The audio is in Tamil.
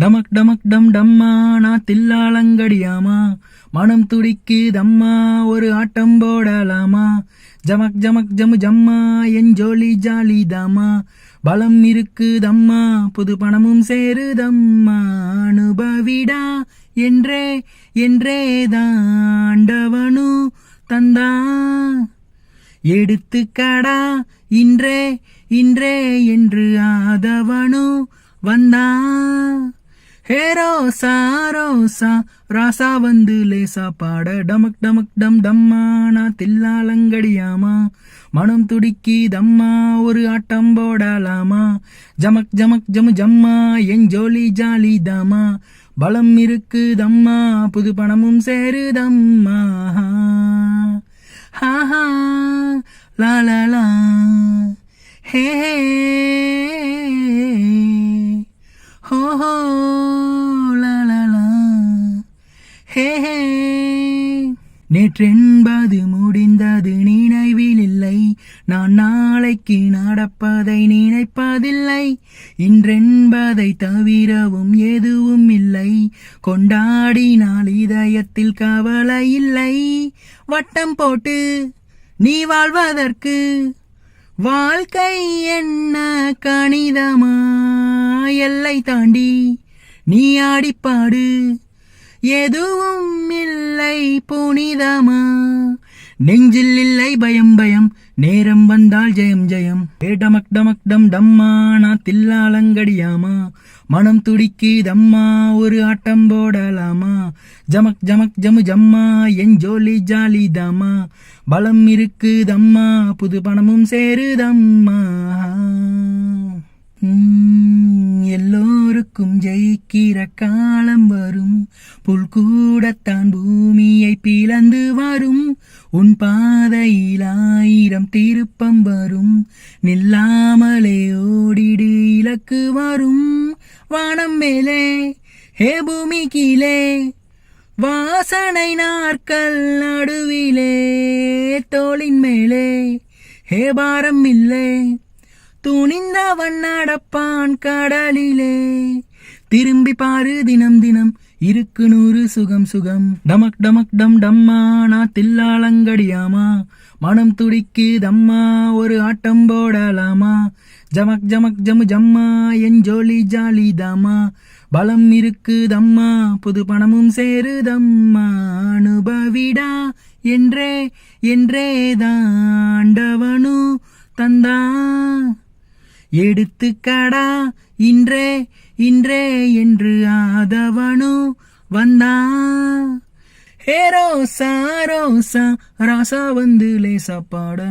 டமக் டமக் டம் டம்மா நான் தில்லாலங்கடியாமா? மனம் துடிக்குதம்மா ஒரு ஆட்டம் போடலாமா? ஜமக் ஜமக் ஜமு ஜம்மா என் ஜோலி ஜாலி தாமா பலம் இருக்குதம்மா புது பணமும் சேருதம்மா அனுபவிடா என்றே என்றே தாண்டவனு தந்தா. எடுத்துக்கடா இன்றே இன்றே என்று ஆதவனு வந்தா. ஹே ரோசா ரோசா ராசா வந்து லேசா பாட. டமக் டமக் டம் டம்மா நான் தில்லாலங்கடியாமா மனம் துடிக்கி தம்மா ஒரு ஆட்டம் போடலாமா. ஜமக் ஜமக் ஜமு ஜம்மா என் ஜோலி ஜாலி தாமா. பலம் இருக்கு தம்மா புது பணமும் சேருதம்மா ஹாஹா ஹா லா லா லா. ஹே. ஹோ ஹோ ஹோ லா லா லா ஹே ஹே நேற்றென்பது முடிந்தது நினைவில் இல்லை. நான் நாளைக்கு நடப்பதை நினைப்பதில்லை. இன்றென்பதை தவிரவும் எதுவும் இல்லை. கொண்டாடினால் இதயத்தில் கவலை இல்லை. வட்டம் போட்டு நீ வாழ்வதற்கு வாழ்க்கை என்ன கணிதமா எல்லை தாண்டி நீ ஆடிப்பாடு. எதுவும் இல்லை புனிதமா? நெஞ்சில் இல்லை பயம் பயம். நேரம் வந்தால் ஜெயம் ஜெயம். ஏ டமக் டமக் டம் டம்மா நான் தில்லாலங்கடியாமா மனம் துடிக்கு தம்மா ஒரு ஆட்டம் போடலாமா? ஜமக் ஜமக் ஜமு ஜம்மா என் ஜோலி ஜாலி தாமா பலம் இருக்குதம்மா புது பணமும் சேருதம்மா உம், எல்லோருக்கும் ஜெயிக்கிற காலம் வரும் புல் கூடத்தான் பூமியை பிளந்து வரும். உன் பாதையில் ஆயிரம் திருப்பம் வரும். நில்லாமலே ஓடிடு இலக்கு வரும். வானம் மேலே ஹே பூமி கீழே வாசனை நாற்கள் நடுவிலே தோளின் மேலே ஹே பாரம் இல்லை. துணிந்தவன் நடப்பான் கடலிலே. திரும்பி பாரு தினம் தினம் இருக்கு நூறு சுகம் சுகம். டமக் டமக் டம் டம்மா நான் தில்லாலங்கடியாமா மனம் துடிக்கு தம்மா ஒரு ஆட்டம் போடலாமா? ஜமக் ஜமக் ஜமு ஜம்மா என் ஜோலி ஜாலி தாமா? பலம் இருக்குதம்மா புது பணமும் சேருதம்மா அனுபவிடா என்றே என்றே தாண்டவனு தந்தா. எடுத்துக்கடா இன்றே இன்றே என்று ஆதவனு வந்தா. ஹே ரோசா ரோசா ராசா வந்து லேசா பாட.